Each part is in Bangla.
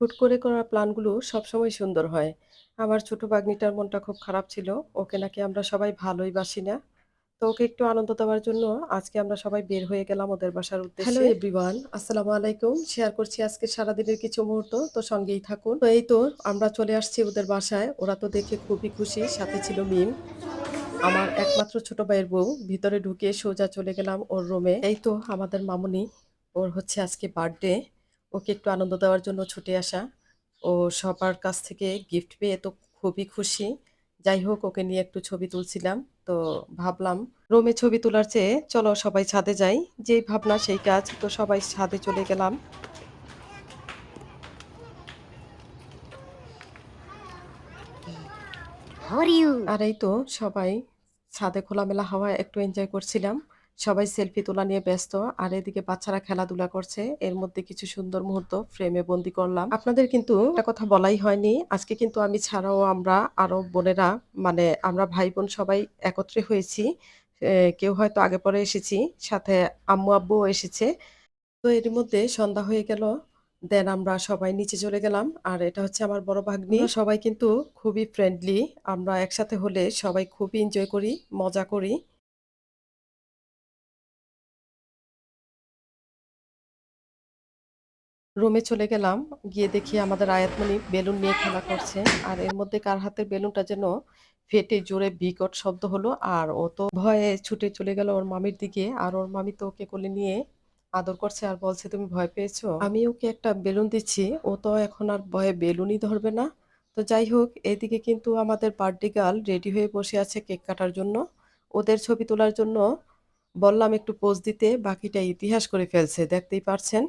হুট করে করা প্ল্যানগুলো সবসময় সুন্দর হয়। আমার ছোট ভাগ্নিটার মনটা খুব খারাপ ছিল। ওকে নাকি আমরা সবাই ভালোই বাসি না। তো ওকে একটু আনন্দ দেওয়ার জন্য আজকে আমরা সবাই বের হয়ে গেলাম ওদের বাসার উদ্দেশ্যে। হ্যালো এভরিওয়ান, আসসালামু আলাইকুম। শেয়ার করছি আজকে সারাদিনের কিছু মুহূর্ত। তো সঙ্গেই থাকুন। তো এই তো আমরা চলে আসছি ওদের বাসায়। ওরা তো দেখে খুবই খুশি। সাথে ছিল মিম। আমার একমাত্র ছোট ভাইয়ের বউ। ভিতরে ঢুকে সোজা চলে গেলাম ওর রুমে। এই তো আমাদের মামুনি। ওর হচ্ছে আজকে বার্থডে। ওকে একটু আনন্দ দেওয়ার জন্য ছুটে আসা। ও সবার কাছ থেকে গিফট পেয়ে তো খুবই খুশি। যাই হোক ওকে নিয়ে একটু ছবি তুলছিলাম। তো ভাবলাম রোমে ছবি তোলার চেয়ে চলো সবাই ছাদে যাই। যেই ভাবনা সেই কাজ। তো সবাই ছাদে চলে গেলাম। আর এই তো সবাই ছাদে খোলামেলা হাওয়ায় একটু এনজয় করছিলাম। সবাই সেলফি তোলা নিয়ে ব্যস্ত। আর এদিকে বাচ্চারা খেলাধুলা করছে। এর মধ্যে কিছু সুন্দর মুহূর্ত ফ্রেমে বন্দি করলাম। আপনাদের কিন্তু একটা কথা বলাই হয়নি। আজকে কিন্তু আমি ছাড়াও আমরা আরও বোনেরা মানে আমরা ভাই-বোন সবাই একত্রে হয়েছি। কেউ হয়তো আগে পরে এসেছি। সাথে আম্মু-আব্বুও এসেছে। তো এর মধ্যে সন্ধ্যা হয়ে গেল। দেন আমরা সবাই নিচে চলে গেলাম। আর এটা হচ্ছে আমার বড় ভাগ্নি। সবাই কিন্তু খুবই ফ্রেন্ডলি। আমরা একসাথে হলে সবাই খুবই এনজয় করি, মজা করি। রুমে চলে গেলাম। গিয়ে দেখি আমাদের আয়াতমণি বেলুন নিয়ে খেলা করছে। আর এর মধ্যে কার হাতের বেলুনটা যেন ফেটে জোরে বিকট শব্দ হলো। আর ও তো ভয়ে ছুটে চলে গেল ওর মামির দিকে। আর ওর মামি তো ওকে কোলে নিয়ে আদর করছে আর বলছে, "তুমি ভয় পেয়েছ?" আমি ওকে একটা বেলুন দিচ্ছি। ও তো এখন আর ভয়ে বেলুনই ধরবে না। তো যাই হোক এদিকে কিন্তু আমাদের বার্থডে গার্ল রেডি হয়ে বসে আছে কেক কাটার জন্য। ওদের ছবি তোলার জন্য বললাম একটু পোজ দিতে। বাকিটা ইতিহাস করে ফেলছে। দেখতেই পারছেন।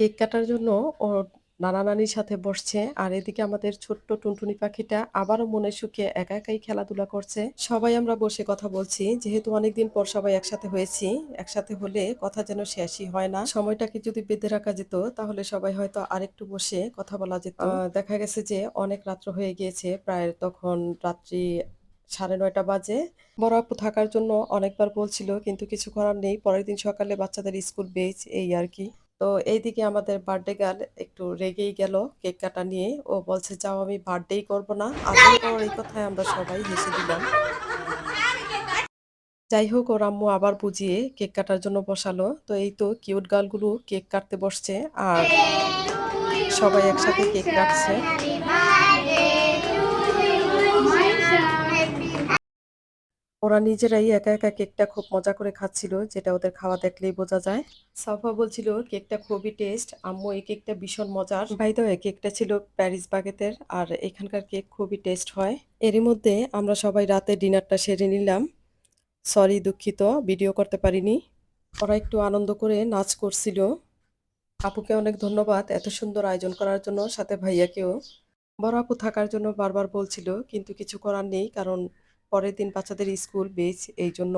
কেক কাটার জন্য ওর নানা-নানির সাথে বসছে। আর এদিকে আমাদের ছোট্ট টুনটুনি পাখিটা আবারও মনের সুখে একা একাই খেলাধুলা করছে। সবাই আমরা বসে কথা বলছি। যেহেতু অনেকদিন পর সবাই একসাথে হয়েছি। একসাথে হলে কথা যেন শেষই হয় না। সময়টাকে যদি বেঁধে রাখা যেত, তাহলে সবাই হয়তো আরেকটু বসে কথা বলা যেত। দেখা গেছে যে অনেক রাত্র হয়ে গিয়েছে। প্রায় তখন রাত্রি ৯:৩০ বাজে। বড় আপু থাকার জন্য অনেকবার বলছিল, কিন্তু কিছু করার নেই। পরের দিন সকালে বাচ্চাদের স্কুল বেচ এই আরকি। তো এইদিকে আমাদের বার্থডে গার্ল একটু রেগেই গেল কেক কাটা নিয়ে। ও বলছে, "যাও আমি বার্থডেই করব না।" আর এই কথায় আমরা সবাই হেসে দিলাম। যাই হোক ওর আম্মু আবার বুঝিয়ে কেক কাটার জন্য বসালো। তো এই তো কিউট গার্লগুলো কেক কাটতে বসছে। আর সবাই একসাথে কেক কাটছে। ওরা নিজেরাই একা, একা কেকটা খুব মজা করে খাচ্ছিল। যেটা ওদের খাওয়া দেখলেই বোঝা যায়। সাফা বলছিল কেকটা খুবই টেস্ট। আম্মু এই কেকটা ভীষণ মজার। বাই দ্য ওয়ে কেকটা ছিল প্যারিস বাগেতের। আর এখানকার কেক খুবই টেস্ট হয়। এরই মধ্যে আমরা সবাই রাতে ডিনারটা সেরে নিলাম। সরি দুঃখিত ভিডিও করতে পারিনি। ওরা একটু আনন্দ করে নাচ করছিল। আপুকে অনেক ধন্যবাদ এত সুন্দর আয়োজন করার জন্য। সাথে ভাইয়াকেও। বড় আপু থাকার জন্য বারবার বলছিল কিন্তু কিছু করার নেই। কারণ পরের দিন বাচ্চাদের স্কুল বেচ এই জন্য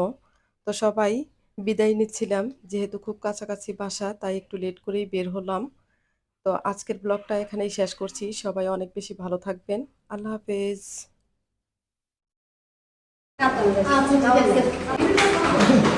তো সবাই বিদায় নিচ্ছিলাম। যেহেতু খুব কাছাকাছি বাসা, তাই একটু লেট করেই বের হলাম। তো আজকের ব্লগটা এখানেই শেষ করছি। সবাই অনেক বেশি ভালো থাকবেন। আল্লাহ হাফেজ। আচ্ছা